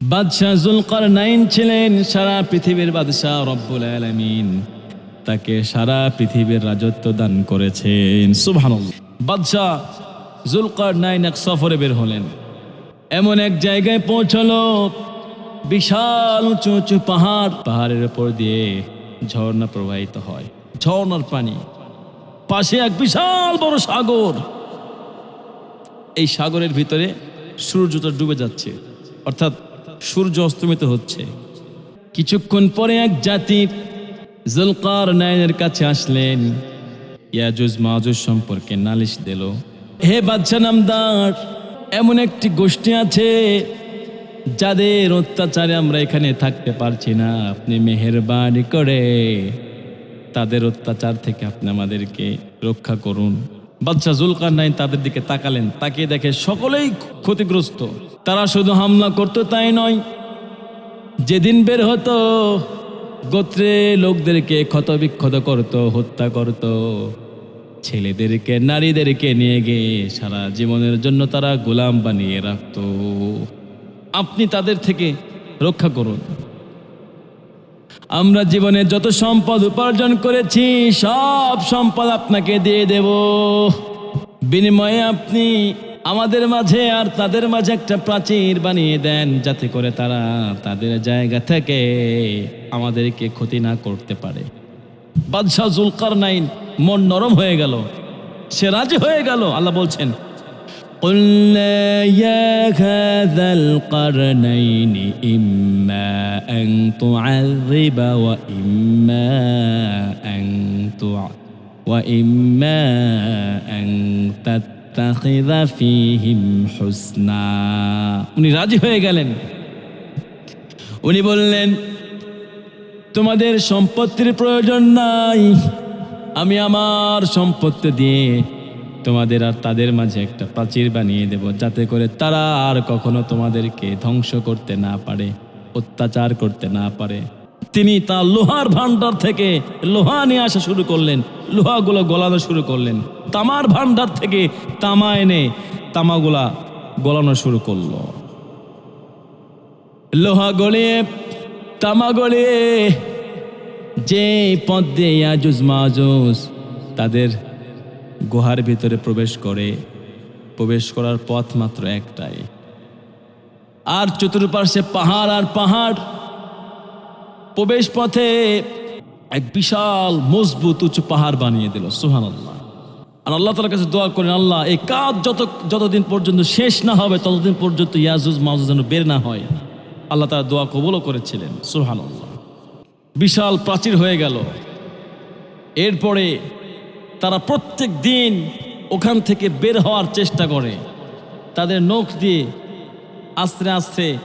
বাদশাহ জুলকার নাইন ছিলেন সারা পৃথিবীর বাদশাহ রব্বুল আলমিন। তাকে সারা পৃথিবীর রাজত্ব দান করেছেন। সুভান বাদশাহ জুলকার নাইন এক সফরে বের হলেন। এমন এক জায়গায় পৌঁছলো, বিশাল উঁচু উঁচু পাহাড়। পাহাড়ের উপর দিয়ে ঝর্ণা প্রবাহিত হয়। ঝর্ণার পানি, পাশে এক বিশাল বড় সাগর। এই সাগরের ভিতরে সূর্যটা ডুবে যাচ্ছে। অর্থাৎ সূর্য অস্তমিত হচ্ছে। কিছুক্ষণ পরে এক জাতি জুলকার নায়নের কাছে আসলেন। ইয়াজুজ মাজুজ সম্পর্কে নালিশ দিল। হে বাদশা নামদার, এমন একটি গোষ্ঠী আছে যাদের অত্যাচারে আমরা এখানে থাকতে পারছি না। আপনি মেহেরবানি করে তাদের অত্যাচার থেকে আপনি আমাদেরকে রক্ষা করুন। বাদশাহ জুলকার নাইন তাদের দিকে তাকালেন, তাকিয়ে দেখে সকলেই ক্ষতিগ্রস্ত। তারা শুধু হামলা করতো তাই নয়, যেদিন বের হতো, গোত্রে লোকদেরকে ক্ষতবিক্ষত করত, হত্যা করত। ছেলেদেরকে, নারীদেরকে নিয়ে গিয়ে সারা জীবনের জন্য তারা গোলাম বানিয়ে রাখত। আপনি তাদের থেকে রক্ষা করুন। আমরা জীবনে যত সম্পদ উপার্জন করেছি, সব সম্পদ আপনাকে দিয়ে দেব। বিনিময়ে আপনি আমাদের মাঝে আর তাদের মাঝে একটা প্রাচীর বানিয়ে দেন, যাতে করে তারা তাদের জায়গা থেকে আমাদেরকে ক্ষতি না করতে পারে। বাদশাহ জুলকার নাইন মন নরম হয়ে গেল। সে রাজি হয়ে গেল, আল্লাহ বলছেন قلنا يا هذا القرنين إما أن تعذب وإما أن تع وإما أن تتخذ فيهم حسنا উনি রাজি হয়ে গেলেন উনি বললেন তোমাদের সম্পত্তির প্রয়োজন নাই আমি আমার সম্পত্তি দিয়ে তোমাদের আর তাদের মাঝে একটা প্রাচীর বানিয়ে দেব, যাতে করে তারা আর কখনো তোমাদেরকে ধ্বংস করতে না পারে, অত্যাচার করতে না পারে। তিনি তা লোহার ভান্ডার থেকে লোহা নিয়ে আসা শুরু করলেন, লোহাগুলো গলানো শুরু করলেন, তামার ভান্ডার থেকে তামা এনে তামাগুলা গলানো শুরু করল। লোহা গলিয়ে তামা গলিয়ে যে পদ্মে ইয়াজুজ মাজুজ তাদের গুহার ভিতরে প্রবেশ করে, প্রবেশ করার পথ মাত্র একটাই। আর চতুর্পার্শ্বে পাহাড় আর পাহাড়। প্রবেশ পথে এক বিশাল, মজবুত, উঁচু পাহাড় বানিয়ে দিল সুহান আল্লাহ আর আল্লাহ তালার কাছে দোয়া করেন, আল্লাহ, এই কাজ যত, যতদিন পর্যন্ত শেষ না হবে, ততদিন পর্যন্ত ইয়াজুজ মাহুজ যেন বের না হয়। আল্লাহ তারা দোয়া কবলও করেছিলেন সুহান আল্লাহ বিশাল প্রাচীর হয়ে গেল। এরপরে তারা প্রত্যেক দিন ওখান থেকে বের হওয়ার চেষ্টা করে। তাদের নখ দিয়ে আস্তে আস্তে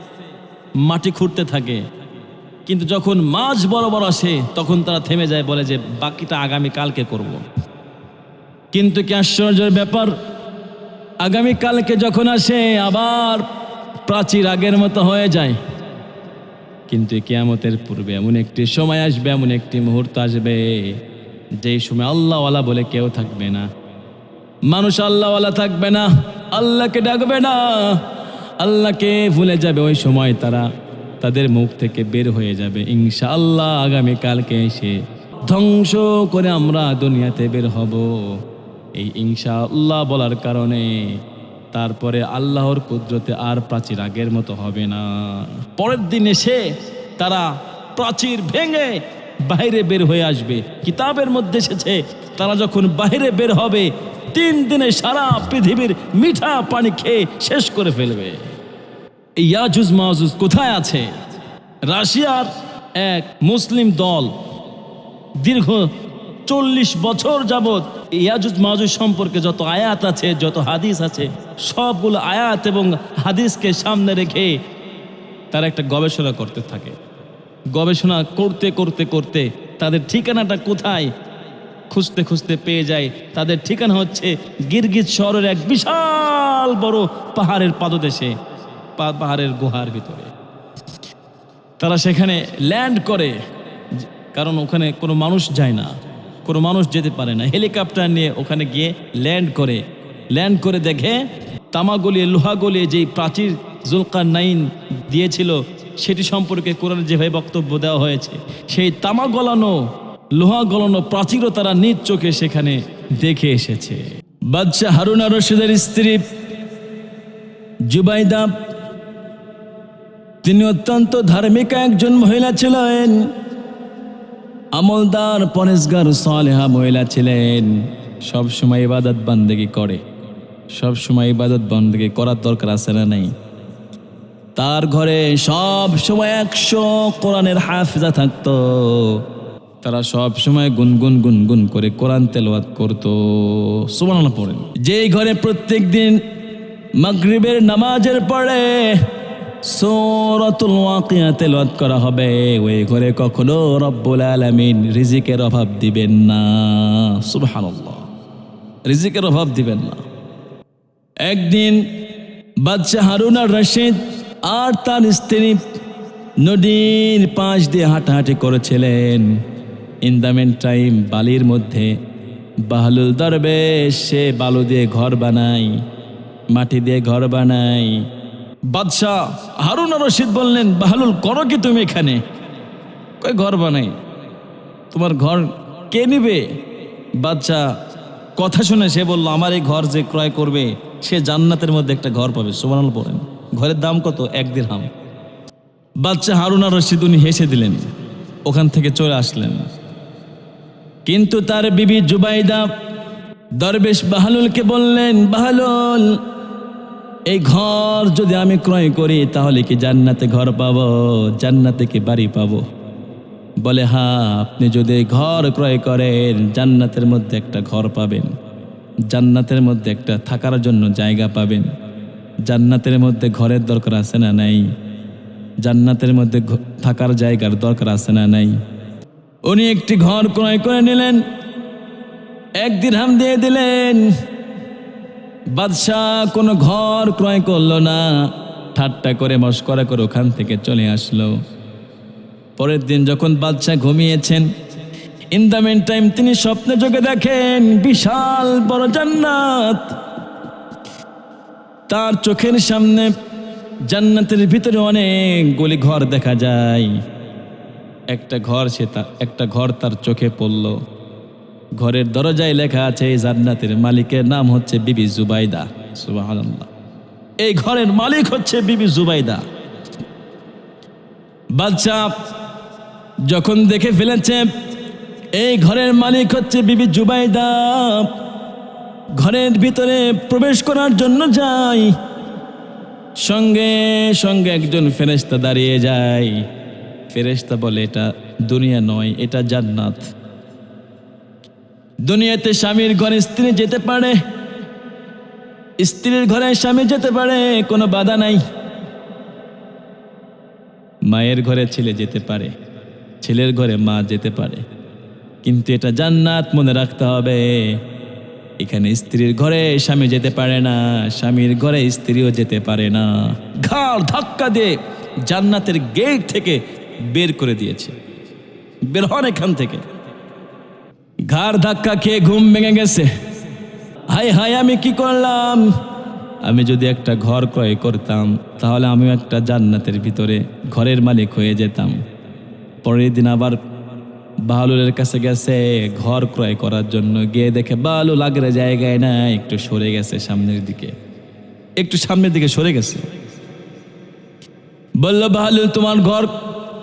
মাটি খুঁড়তে থাকে। কিন্তু যখন মাছ বরাবর আসে, তখন তারা থেমে যায়, বলে যে, বাকিটা আগামী কালকে করব। কিন্তু কি আশ্চর্যের ব্যাপার, আগামী কালকে যখন আসে, আবার প্রাচীর আগের মতো হয়ে যায়। কিন্তু কেয়ামতের পূর্বে এমন একটি সময় আসবে, এমন একটি মুহূর্ত আসবে। যেই সময় আল্লাহওয়ালা বলে কেউ থাকবে না। মানুষ আল্লাহওয়ালা থাকবে না, আল্লাহকে ডাকবে না। আল্লাহকে ভুলে যাবে ওই সময় তারা, তাদের মুখ থেকে বের হয়ে যাবে। ইনশা আল্লাহ আগামীকালকে এসে ধ্বংস করে আমরা দুনিয়াতে বের হব। এই ইনশা আল্লাহ বলার কারণে তারপরে আল্লাহর কুদরতে আর প্রাচীর আগের মতো হবে না। পরের দিন এসে তারা প্রাচীর ভেঙে বাইরে বের হয়ে আসবে। কিতাবের মধ্যে এসেছে, তারা যখন বাইরে বের হবে, তিন দিনে সারা পৃথিবীর মিঠা পানি খেয়ে শেষ করে ফেলবে। ইয়াজুজ মাহুজ কোথায় আছে? রাশিয়ার এক মুসলিম দল দীর্ঘ চল্লিশ বছর যাবৎ ইয়াজুজ মাজুজ সম্পর্কে যত আয়াত আছে, যত হাদিস আছে, সবগুলো আয়াত এবং হাদিসকে সামনে রেখে তারা একটা গবেষণা করতে থাকে। গবেষণা করতে করতে করতে তাদের ঠিকানাটা কোথায়? খুঁজতে খুঁজতে পেয়ে যায়। তাদের ঠিকানা হচ্ছে গিরগিজ শহরের এক বিশাল বড় পাহাড়ের পাদদেশে পাহাড়ের গুহার ভিতরে। তারা সেখানে ল্যান্ড করে। কারণ ওখানে কোনো মানুষ যায় না, কোনো মানুষ যেতে পারে না। হেলিকপ্টার নিয়ে ওখানে গিয়ে ল্যান্ড করে। ল্যান্ড করে দেখে তামা গলিয়ে লোহা গলিয়ে যেই প্রাচীর জুলকার নাইন দিয়েছিল সেটি সম্পর্কে কোরআন যেভাবে বক্তব্য দেওয়া হয়েছে, সেই তামা গলানো, লোহা গলানো প্রাচীরও তারা নিজ চোখে সেখানে দেখে এসেছে। বাদশাহ হারুনা রশিদের স্ত্রী জুবাইদা, তিনি অত্যন্ত ধার্মিক একজন মহিলা ছিলেন। আমলদার, পরেশগার, সালেহা মহিলা ছিলেন। সব সময় ইবাদত বান্দেগি করে। সব সময় ইবাদত বান্দেগি করার দরকার আছে না নাই? তার ঘরে সব সময় একশো কোরআনের হাফিজা থাকতো। তারা সব সময় গুনগুন গুনগুন করে কোরআন তেলাওয়াত করতো। সুবহানাল্লাহ পড়েন। যেই ঘরে প্রত্যেক দিন মাগরিবের নামাজের পরে সূরাতুল ওয়াকিয়া তেলাওয়াত করা হবে, ওই ঘরে কখনো রব্বুল আলামিন রিজিকের অভাব দিবেন না। সুবহানাল্লাহ। রিজিকের অভাব দিবেন না। একদিন বাদশাহ হারুন আর রশিদ আর তার স্ত্রী নদীর পাশ দিয়ে হাঁটাহাঁটি করেছিলেন। ইন দ্য মেন টাইম বালির মধ্যে বাহলুল দরবেশ সে বালু দিয়ে ঘর বানাই মাটি দিয়ে ঘর বানাই বাদশাহ হারুন রশিদ বললেন, বাহলুল, করো কি তুমি এখানে? কই ঘর বানাই? তোমার ঘর কে নিবে? বাদশাহ কথা শুনে সে বলল, আমার এই ঘর যে ক্রয় করবে, সে জান্নাতের মধ্যে একটা ঘর পাবে। সুমানাল পড়েন ঘরের দাম কত? এক হাম বাচ্চা হারুন আর রশিদ উনি হেসে দিলেন, ওখান থেকে চলে আসলেন। কিন্তু তার বিবি জুবাইদা দরবেশ বাহালুলকে বললেন, বাহালুল, এই ঘর যদি আমি ক্রয় করি, তাহলে কি জান্নাতে ঘর পাবো? জান্নাতে কি বাড়ি পাবো? বলে, হা, আপনি যদি ঘর ক্রয় করেন, জান্নাতের মধ্যে একটা ঘর পাবেন। জান্নাতের মধ্যে একটা থাকার জন্য জায়গা পাবেন। জান্নাতের মধ্যে ঘরের দরকার আছে না নাই? জান্নাতের মধ্যে থাকার জায়গার দরকার আছে না নাই? উনি একটি ঘর ক্রয় করে নিলেন এক দিরহাম দিয়ে দিলেন, বাদশাহ কোনো ঘর ক্রয় করল না, ঠাট্টা করে মস্করা করে ওখান থেকে চলে আসলো। পরের দিন যখন বাদশাহ ঘুমিয়েছেন ইন দ্য মেন টাইম তিনি স্বপ্নে যোগে দেখেন বিশাল বড় জান্নাত। তার চোখের সামনে জান্নাতের ভিতরে অনেকগুলি ঘর দেখা যায়। একটা ঘর সে একটা ঘর তার চোখে পড়ল। ঘরের দরজায় লেখা আছে জান্নাতের মালিকের নাম হচ্ছে বিবি জুবাইদা। সুবহানাল্লাহ। এই ঘরের মালিক হচ্ছে বিবি জুবাইদা। বাদশাহ যখন দেখে ফেলেছে, এই ঘরের মালিক হচ্ছে বিবি জুবাইদা। ঘরের ভিতরে প্রবেশ করার জন্য যাই। সঙ্গে সঙ্গে একজন ফেরেশতা দাঁড়িয়ে যায়। ফেরেশতা বলে, এটা দুনিয়া নয়, এটা জান্নাত। দুনিয়াতে স্বামীর ঘরে স্ত্রী যেতে পারে। স্ত্রীর ঘরে স্বামী যেতে পারে, কোনো বাধা নাই। মায়ের ঘরে ছেলে যেতে পারে, ছেলের ঘরে মা যেতে পারে। কিন্তু এটা জান্নাত মনে রাখতে হবে। এখানে স্ত্রীর ঘরে স্বামী যেতে পারে না, স্বামীর ঘরে স্ত্রীও যেতে পারে না। ঘাড় ধাক্কা দিয়ে জান্নাতের গেট থেকে বের করে দিয়েছে। বের হন এখান থেকে। ঘাড় ধাক্কা খেয়ে ঘুম ভেঙে গেছে। হাই হাই আমি কি করলাম? আমি যদি একটা ঘর ক্রয় করতাম, তাহলে আমি একটা জান্নাতের ভিতরে ঘরের মালিক হয়ে যেতাম। পরের দিন আবার বালুলের কাছে গেছে, ঘর ক্রয় করার জন্য। গিয়ে দেখে বালু লাগরে জায়গায় না একটু সরে গেছে সামনের দিকে। একটু সামনের দিকে সরে গেছে। বলল বাহালুল তোমার ঘর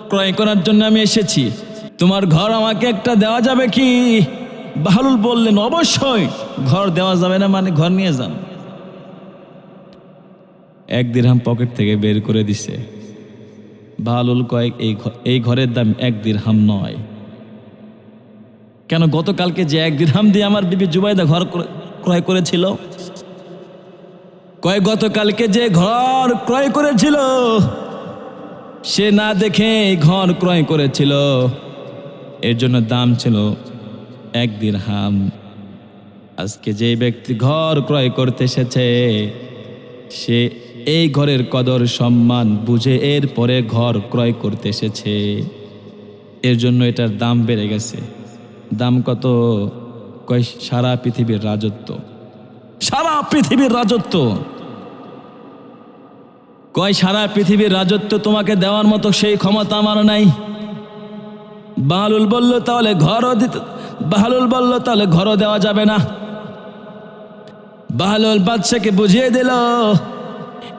ক্রয় করার জন্য আমি এসেছি। তোমার ঘর আমাকে একটা দেওয়া যাবে কি? বাহালুল বললেন, অবশ্যই, ঘর দেওয়া যাবে না মানে ঘর নিয়ে যান। এক দিরহাম পকেট থেকে বের করে দিছে। বাহালুল কয়েক এই এই ঘরের দাম এক দিরহাম নয়। কেন গতকালকে যে এক দিরহাম দিয়ে আমার বিবি জুবাইদা ঘর ক্রয় করেছিল? কয়, গতকালকে যে ঘর ক্রয় করেছিল, সে না দেখে ঘর ক্রয় করেছিল। এর জন্য দাম ছিল এক দিরহাম। আজকে যে ব্যক্তি ঘর ক্রয় করতে এসেছে, সে এই ঘরের কদর সম্মান বুঝে এর পরে ঘর ক্রয় করতে এসেছে। এর জন্য এটার দাম বেড়ে গেছে। দাম কত? কয়, সারা পৃথিবীর রাজত্ব। সারা পৃথিবীর রাজত্ব? কয়, সারা পৃথিবীর রাজত্ব তোমাকে দেওয়ার মতো সেই ক্ষমতা আমার নাই। বাহালুল বলল, তাহলে ঘরও দিতে বাহালুল বলল, তাহলে ঘরও দেওয়া যাবে না। বাহালুল বাদশাকে বুঝিয়ে দিল,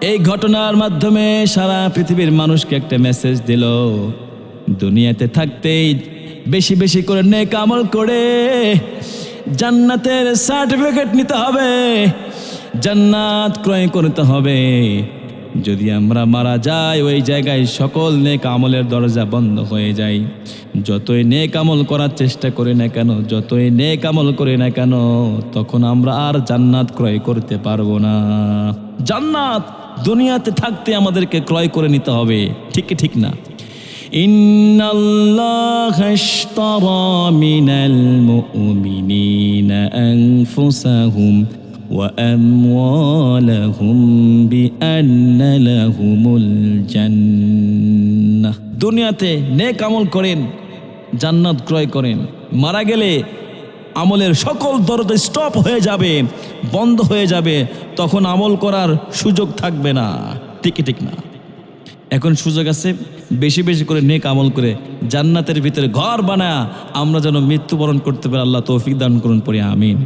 এই ঘটনার মাধ্যমে সারা পৃথিবীর মানুষকে একটা মেসেজ দিল, দুনিয়াতে থাকতেই বেশি বেশি করে নেক আমল করে জান্নাতের সার্টিফিকেট নিতে হবে। জান্নাত ক্রয় করতে হবে। যদি আমরা মারা যাই, ওই জায়গায় সকল নেক আমলের দরজা বন্ধ হয়ে যায়। যতই নেক আমল করার চেষ্টা করি না কেন, যতই নেক আমল করি না কেন, তখন আমরা আর জান্নাত ক্রয় করতে পারব না। জান্নাত দুনিয়াতে থাকতে আমাদেরকে ক্রয় করে নিতে হবে। ঠিক ঠিক না? إن الله اشترى من المؤمنين أنفسهم وأموالهم بأن لهم الجنة দুনিয়াতে নেক আমল করেন জান্নাত ক্রয় করেন মারা গেলে আমলের সকল দরজা স্টপ হয়ে যাবে বন্ধ হয়ে যাবে তখন আমল করার সুযোগ থাকবে না ঠিক কি ঠিক না এখন সুযোগ আছে বেশি বেশি করে নেক আমল করে জান্নাতের ভিতরে ঘর বানায় আমরা যেন মৃত্যুবরণ করতে পারি। আল্লাহ তৌফিক দান করুন, পড়ি, আমিন।